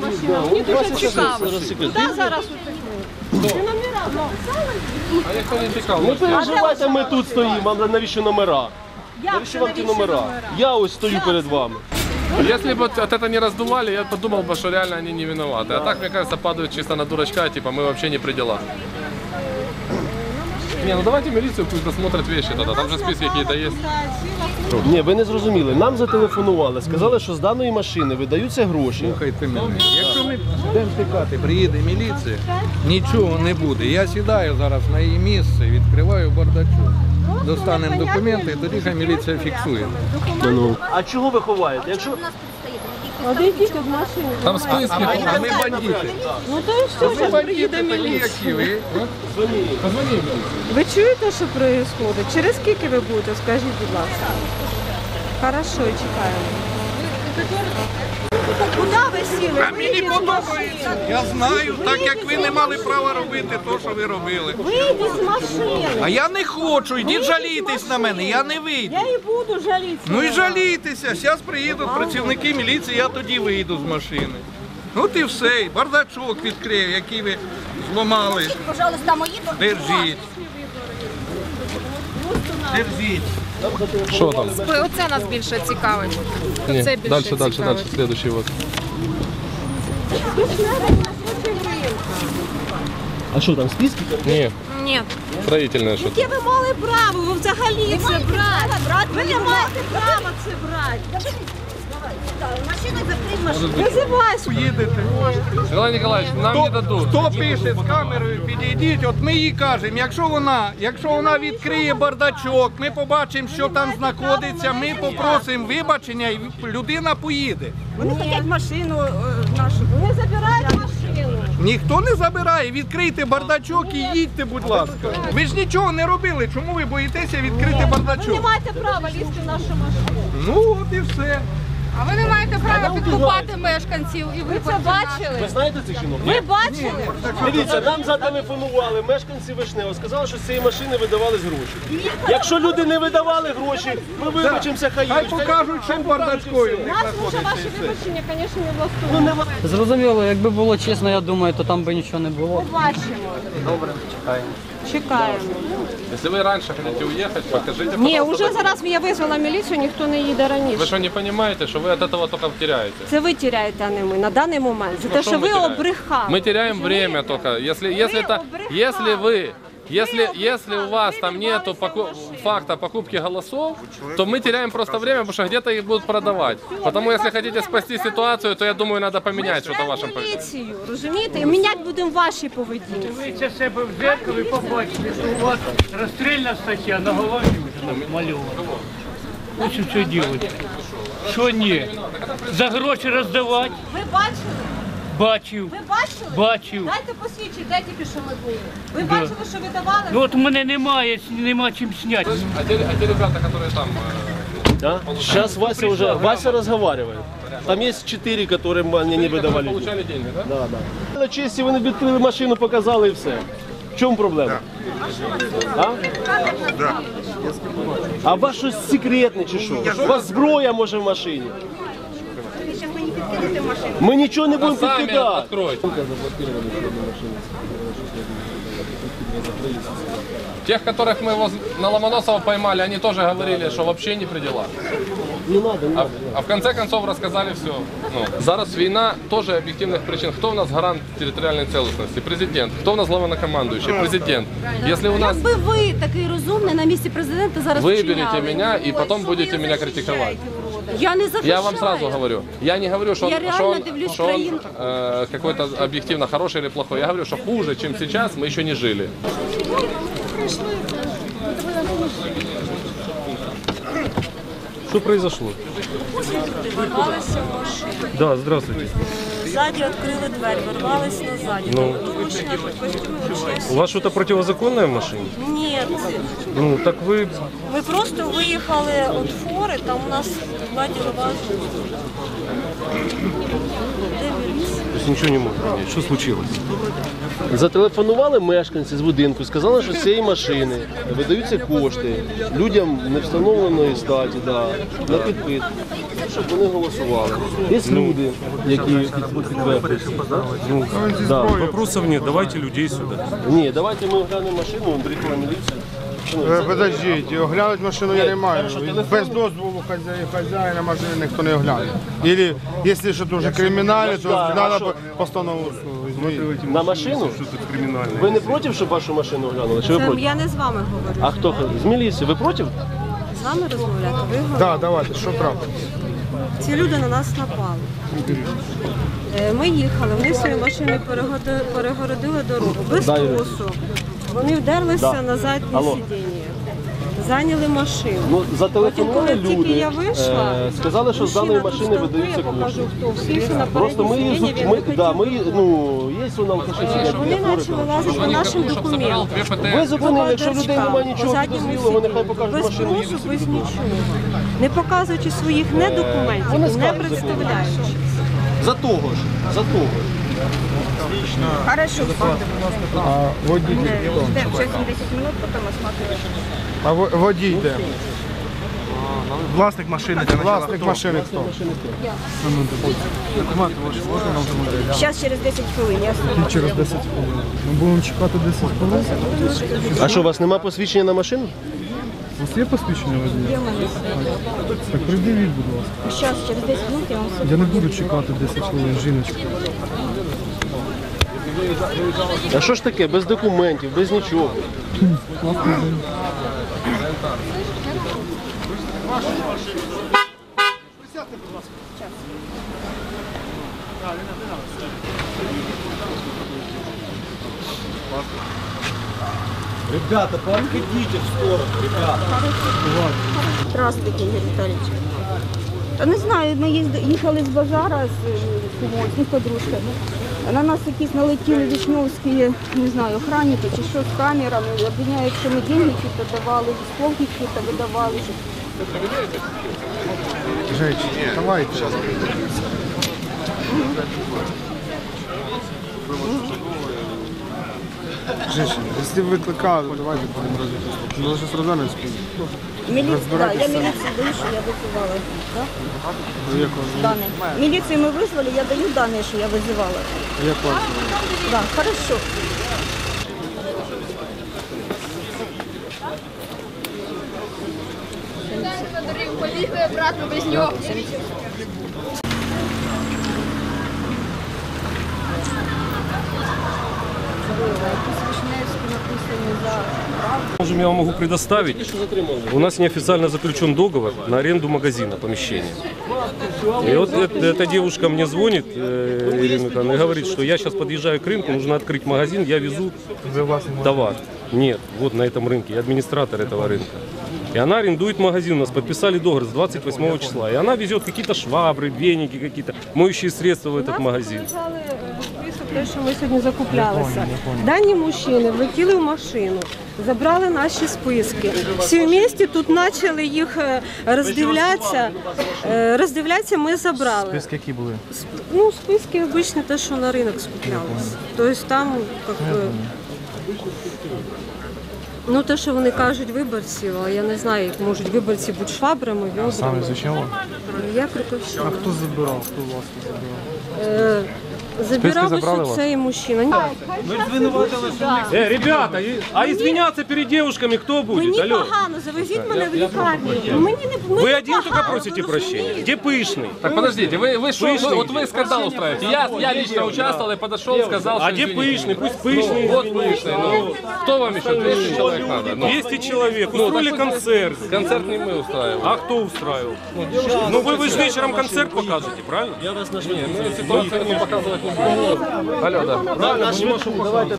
машина. Мені дуже цікаво. розсекретити. Куди зараз ви такі? Ви номера написали? А ніхто не тікав. Не переживайте, ми тут стоїмо, вам навіщо номера? Як Навіщо це, вам ті навіщо номера? Я ось стою перед вами. Если бы вот это не раздували, я подумал бы, что реально они не виноваты. А так, мне кажется, падают чисто на дурачка, типа мы вообще не при делах. Не, ну давайте милицию пусть досмотрят вещи тогда, там же списки какие-то есть. Ні, ви не зрозуміли. Нам зателефонували, сказали, що з даної машини видаються гроші. Слухайте мене. Якщо ми будемо втікати, приїде міліція, нічого не буде. Я сідаю зараз на її місце, відкриваю бардачок. Достанемо документи, і тоді хай міліція фіксує. Ну. А чого ви ховаєте? Якщо Одійдіть від машини. Там списки. А ми бандити. Ну то і все, Ми зараз приїде міліція. милицию. Ви чуєте, що відбувається? Через скільки ви будете? Скажіть, будь ласка. Хорошо, чекаємо. Куди ви сіли? А мені подобається. Я знаю, так як ви не мали права робити те, що ви робили. Вийдіть з машини. А я не хочу, йдіть жалітесь на мене, я не вийду. Я і буду жалітися. Ну і жалійтеся. Зараз приїдуть працівники міліції, я тоді вийду з машини. От і все, бардачок відкрив, який ви зламали. Пожалуйста, мої. Держіть. Держіть. Что там? Оце нас більше цікавить. Не, Оце більше дальше, дальше, цікавить. дальше, следующий вот. А що там, списки? Ні, Ні. строительное что-то. Яке ви мали право ви взагалі це брати? Ви не маєте права це брати. Машину закрив машину. Визивай Николаевич, нам не Хто, дадут. хто пише з камерою, підійдіть, от ми їй кажемо, якщо вона, якщо вона відкриє бардачок, ми побачимо, що там знаходиться, ми попросимо вибачення і людина поїде. Вони хочуть машину е, нашу. Вони забирають машину. Ніхто не забирає, відкрийте бардачок і їдьте, будь ласка. Ви ж нічого не робили, чому ви боїтеся відкрити Ви не бардачок? маєте права лізти в нашу машину. Ну от і все. А ви не маєте права підкупати мешканців і Ви це бачили? Ви знаєте цих жінок? Ви бачили? Дивіться, нам зателефонували мешканці Вишнева, сказали, що з цієї машини видавались гроші. Якщо люди не видавали гроші, ми вибачимося, хай Хай покажуть, в бардачкою. Нас лише ваші вибачення, звісно, не влаштують. Зрозуміло, якби було чесно, я думаю, то там би нічого не було. Бачимо. Добре, чекаємо. Чекаємо. Если вы раньше хотите уехать, покажите, Ні, пожалуйста, вже зараз я визвала міліцію, ніхто не їде Вы раніше. что, не понимаете, что вы от этого только теряете? Це ви тіряєте, а не ми на даний момент. За те, Ну, що мы ви теряем? обрехали. Мы теряем время только. Если, если, это, обрехали. если вы если, обрехали, если у вас вы там нету ворвались поку- факта покупки голосов, то мы теряем просто время, потому что где-то их будут продавать. Потому если хотите спасти ситуацию, то я думаю, надо поменять что-то в вашем поведении. поліцію, розумієте? І міняти будемо ваші поведінки. Дивіться себе в зеркало і побачите, що у вас розстрільна стаття на голові вже намальована. Ось що ділиться. Що ні? За гроші роздавати? Ви бачили? Бачив. Ви бачили? Бачив. Дайте посвідчити, де тільки що ми були. Ви бачили, що ви давали? Ну от у мене немає, нема чим зняти. А те, а те ребята, которые там... э, Да? Сейчас Вася уже, Вася разговаривает. Там есть четыре, которым они не выдавали. получали деньги, да? Да, да. На честі вони відкрили машину, показали і все. В чому проблема? А? А у вас щось секретне чи що? У вас зброя може в машині. Ми нічого не будемо Сами підкидати. откройте. Тех, которых мы воз- на Ломоносова поймали, они тоже говорили, что вообще не при делах. Не надо, не А, надо. а в конце концов рассказали все. Ну, зараз війна теж об'єктивних причин. Хто у нас гарант територіальної цілісності? Президент. Хто у нас головнокомандуючий? Президент. Якщо у нас Якби ви такий розумний на місці президента зараз выберете вчиняли. меня и потом будете меня критиковать. Я не захищаю. Я вам сразу говорю. Я не говорю, что он, Я реально что он- дивлюсь что он, країну. э, какой-то объективно хороший или плохой. Я говорю, что хуже, чем сейчас, мы еще не жили. Что произошло? Да, здравствуйте. Ззаді відкрили двері, ворвались назад. Ну. Машина У вас что-то противозаконное в машине? Ні, Ну, так вы... ми просто виїхали від фори, там у нас ззаді вивазили. То есть ничего не можете понять. Что случилось? Зателефонували мешканці з будинку, сказали, що з цієї машини видаються кошти людям невстановленої статі, да, на підпит. Щоб вони голосували. Є люди, які підтверджують. Ну, да, вопросов нет, давайте людей сюда. Ні, давайте ми оглянемо машину, приїхала міліція. Е, Подождіть, оглянути машину я не маю. Без дозволу хазяїна, хазяїна машини ніхто не огляне. Или, якщо що дуже кримінальне, то Да, а треба постанову. візьміть. На машину? Ви не проти, щоб вашу машину оглянули? Чи ви Це проти? я не з вами говорю. А хто? З міліції? Ви проти? З вами розмовляти. Ви говорите. Так, давайте, що правда? Ці люди на нас напали. Е, Ми їхали, вони свої машини перегородили дорогу без тросу. Вони вдерлися на задні сидіння. Зайняли машину. Ну, зателефонували Потім, коли люди, тільки я вийшла, е, сказали, що з даної машини видаються покажу, кошти. хто. Сівши на Просто ми її, зу- ми, да, ми, її- ну, є у нас кошти. Вони почали лазити по нашим документам. Ви зупинили, якщо в людей немає нічого підозрілого, вони хай покажуть без машину, їдуть без нічого. Не показуючи своїх не документів, не представляючи. За того ж, за того ж. Хорошо. А водій хто? Ждем сейчас 10 минут, потом осматриваем. А во- водій де? Властник машины. Власник машини хто? Сейчас через 10 хвилин, ясно? Через 10 хвилин. Ми будемо чекати 10 хвилин. А що, у вас немає посвідчення на машину? У вас є посвідчення водія? Так придивіть, будь ласка. Сейчас через 10 минут я вам Я не буду чекати 10 хвилин, жіночка. А що ж таке, без документів, без нічого? Ребята, подходите в сторону, ребята. Здравствуйте, Игорь Витальевич. Та не знаю, ми їхали з базара з, з з подружкою. На нас якісь налетіли вішньовські, не знаю, охранники чи що з камерами. Обвиняють, що ми деньги чи-то давали, військовки чи-то видавали. Женщина, давайте. Женщина, если викликали, давайте будемо розібратися. Ну, зараз спільно. Міліція, да, я міліцію даю, що я визивала. Да? Ну, Як вас звуть? Дані. Міліцію ми визвали, я даю дані, що я визивала. Як вас? Да, хорошо. Поліція, брат, без нього. Можем, я вам могу предоставить. У нас неофициально заключен договор на аренду магазина, помещения. И вот эт- эта девушка мне звонит, э, Ирина Михайловна, и говорит, что я сейчас подъезжаю к рынку, нужно открыть магазин, я везу товар. Нет, вот на этом рынке, я администратор этого рынка. И она арендует магазин, у нас подписали договор с 28 числа. И она везет какие-то швабры, веники какие-то, моющие средства в этот магазин. Те, що ми сьогодні закуплялися. Дані мужчини влетіли в машину, забрали наші списки. Всі в місті тут почали їх е, роздивлятися. Е, Роздивлятися ми забрали. Списки які були? Ну, списки обичні, те, що на ринок скуплялися. Тобто там, як Ну, те, що вони кажуть виборців, а я не знаю, як можуть виборці бути швабрами, відрами. Саме звичайно? Я Крикощук. А хто забирав? Хто вас забирав? Е, Забирав ось цей мужчина. Ні. Э, ребята, и- а извиняться перед девушками кто будет? Мені Алло. погано, завезіть мене в лікарню. Мені не мені Вы один погано, только просите ви прощения. розумієте? Где пышный? Так подождите, вы, вы что, Пышный. вы- вот вы скандал устраиваете. Я, я лично участвовал и подошел, сказал, А что где извините. пышный? Пусть пышный. Вот пышный. Ну, кто вам еще 200 человек Надо? Ну, 200 человек. Устроили так концерт. концерт не мы устраиваем. А кто устраивал? Ну вы, вы же вечером концерт покажете, правильно? Я вас нажму. Мы ситуацию не показывать не будем. Алло, да. Правильно, давайте